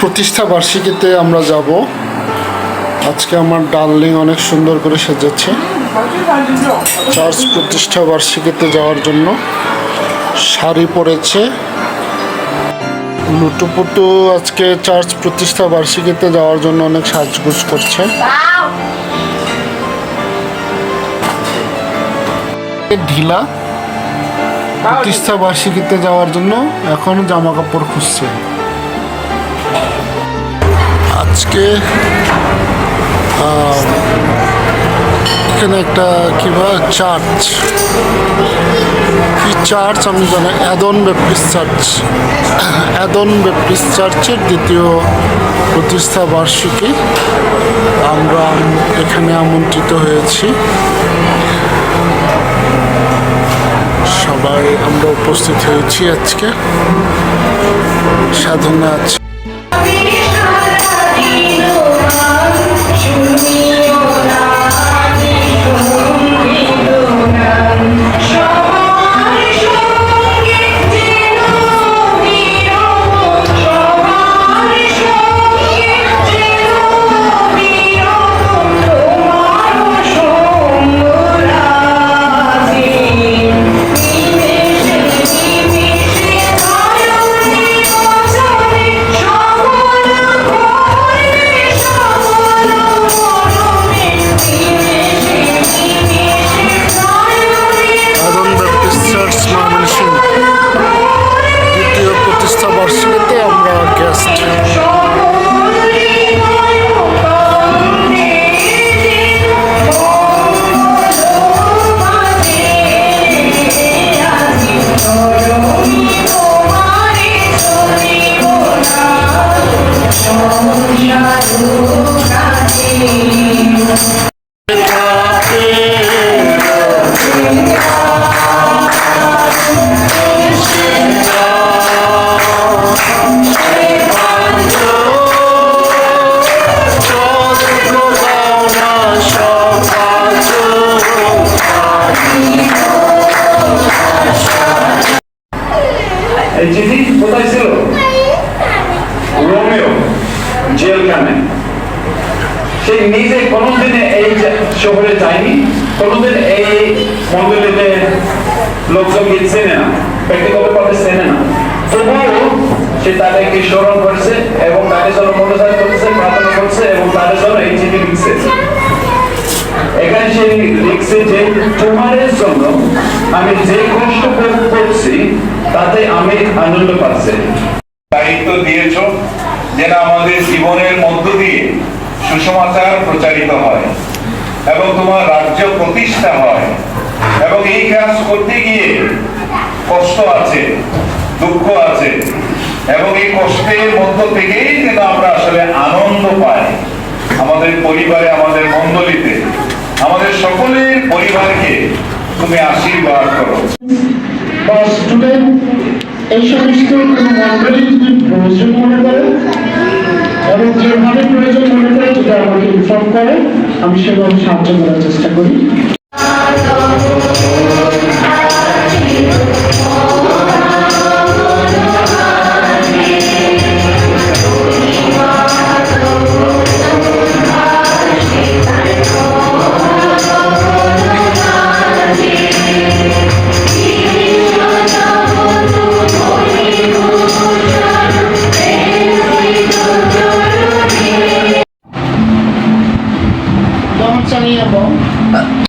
প্রতিষ্ঠা বার্ষিকীতে আমরা যাব। আজকে আমার ডার্লিং অনেক সুন্দর করে সাজাচ্ছে চার্চ প্রতিষ্ঠা বার্ষিকীতে যাওয়ার জন্য শাড়ি পরেছে। লুটুপুটু আজকে চার্চ প্রতিষ্ঠা বার্ষিকীতে যাওয়ার জন্য অনেক সাজগুজ করছে। ঢিলা প্রতিষ্ঠা বার্ষিকীতে যাওয়ার জন্য এখন জামা কাপড় খুঁজছে। আজকে এখানে একটা কিবা চার্চ। কি চার্চ আমি জানি Adon Baptist church. Adon Baptist চার্চের দ্বিতীয় প্রতিষ্ঠা বার্ষিকী। আমরা এখানে আমন্ত্রিত হয়েছি। সবাই আমরা উপস্থিত হয়েছি আজকে। সাধনা আছে। এই সে নিজে কোনোদিনে এই শহরে যায়নি, কোনোদিন এই মন্দিরেতে লোকজনকে চেনে না, ব্যক্তিগতভাবে চেনে না। তবুও সে তাদেরকে স্মরণ করছে এবং তাদের জন্য মনোজাত করছে, প্রার্থনা করছে এবং তাদের জন্য এই চিঠি লিখছে। এখানে সে লিখছে যে, তোমাদের জন্য আমি যে কষ্ট করছি, তাতে আমি আনন্দ পাচ্ছি। দায়িত্ব দিয়েছ, যেন আমাদের জীবনের মধ্য দিয়ে সুসমাচার প্রচারিত হয় এবং তোমার রাজ্য প্রতিষ্ঠা হয়। এবং এই কাজ করতে গিয়ে কষ্ট আছে, দুঃখ আছে, এবং এই কষ্টের মধ্য থেকেই যেন আমরা আসলে আনন্দ পাই আমাদের পরিবারে, আমাদের মণ্ডলীতে। আমাদের সকলের পরিবারকে তুমি আশীর্বাদ করো। স্টুডেন্ট এই সমস্ত কোনো মন্ডলী যদি প্রয়োজন মনে করে এবং যেভাবে প্রয়োজন মনে করে যদি আমাকে ইনফর্ম করে আমি সেভাবে সাহায্য করার চেষ্টা করি। é bom.